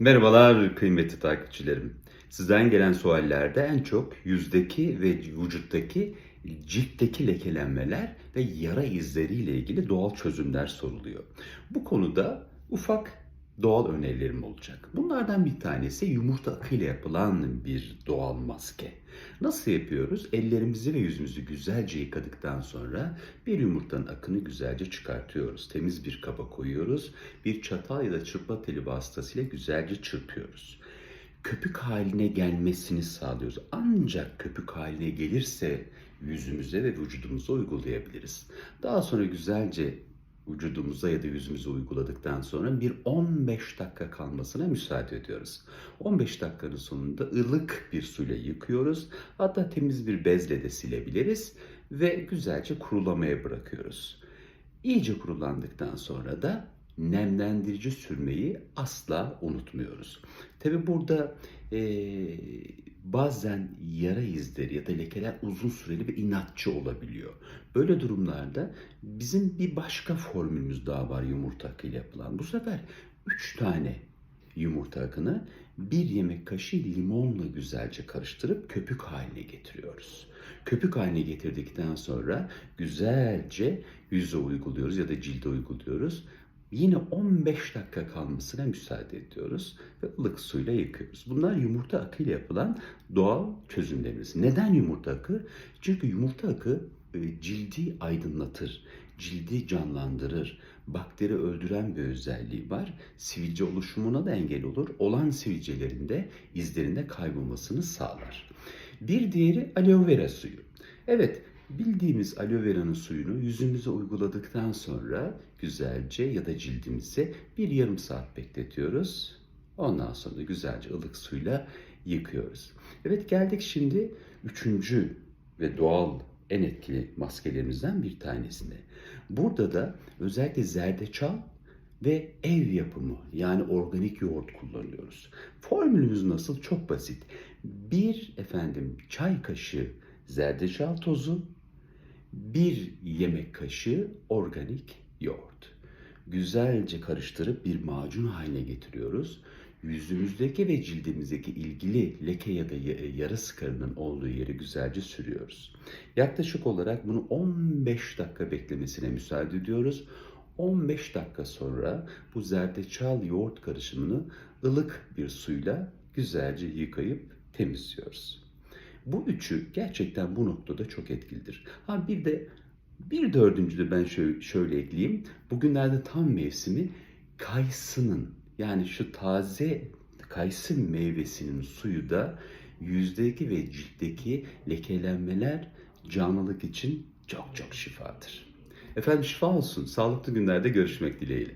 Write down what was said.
Merhabalar kıymetli takipçilerim. Sizden gelen suallerde en çok yüzdeki ve vücuttaki ciltteki lekelenmeler ve yara izleriyle ilgili doğal çözümler soruluyor. Bu konuda ufak doğal önerilerim olacak. Bunlardan bir tanesi yumurta akıyla yapılan bir doğal maske. Nasıl yapıyoruz? Ellerimizi ve yüzümüzü güzelce yıkadıktan sonra bir yumurtanın akını güzelce çıkartıyoruz. Temiz bir kaba koyuyoruz. Bir çatal ya da çırpma teli vasıtasıyla güzelce çırpıyoruz. Köpük haline gelmesini sağlıyoruz. Ancak köpük haline gelirse yüzümüze ve vücudumuza uygulayabiliriz. Daha sonra güzelce vücudumuza ya da yüzümüze uyguladıktan sonra bir 15 dakika kalmasına müsaade ediyoruz. 15 dakikanın sonunda ılık bir suyla yıkıyoruz. Hatta temiz bir bezle de silebiliriz ve güzelce kurulamaya bırakıyoruz. İyice kurulandıktan sonra da nemlendirici sürmeyi asla unutmuyoruz. Tabi burada eee, bazen yara izleri ya da lekeler uzun süreli ve inatçı olabiliyor. Böyle durumlarda bizim bir başka formülümüz daha var yumurta akıyla yapılan. Bu sefer 3 tane yumurta akını bir yemek kaşığı limonla güzelce karıştırıp köpük haline getiriyoruz. Köpük haline getirdikten sonra güzelce yüze uyguluyoruz ya da cilde uyguluyoruz. Yine 15 dakika kalmasına müsaade ediyoruz ve ılık suyla yıkıyoruz. Bunlar yumurta akıyla yapılan doğal çözümlerimiz. Neden yumurta akı? Çünkü yumurta akı e, cildi aydınlatır, cildi canlandırır, bakteri öldüren bir özelliği var. Sivilce oluşumuna da engel olur. Olan sivilcelerin de izlerinde kaybolmasını sağlar. Bir diğeri aloe vera suyu. Evet, bildiğimiz aloe vera'nın suyunu yüzümüze uyguladıktan sonra güzelce ya da cildimize bir yarım saat bekletiyoruz. Ondan sonra güzelce ılık suyla yıkıyoruz. Evet geldik şimdi üçüncü ve doğal en etkili maskelerimizden bir tanesine. Burada da özellikle zerdeçal ve ev yapımı yani organik yoğurt kullanıyoruz. Formülümüz nasıl? Çok basit. Bir efendim çay kaşığı zerdeçal tozu, bir yemek kaşığı organik yoğurt. Güzelce karıştırıp bir macun haline getiriyoruz. Yüzümüzdeki ve cildimizdeki ilgili leke ya da ya- yara sıkarının olduğu yeri güzelce sürüyoruz. Yaklaşık olarak bunu 15 dakika beklemesine müsaade ediyoruz. 15 dakika sonra bu zerdeçal yoğurt karışımını ılık bir suyla güzelce yıkayıp temizliyoruz. Bu üçü gerçekten bu noktada çok etkilidir. Ha bir de bir dördüncü de ben şöyle, şöyle ekleyeyim. Bugünlerde tam mevsimi kayısının yani şu taze kayısı meyvesinin suyu da yüzdeki ve ciltteki lekelenmeler canlılık için çok çok şifadır. Efendim şifa olsun. Sağlıklı günlerde görüşmek dileğiyle.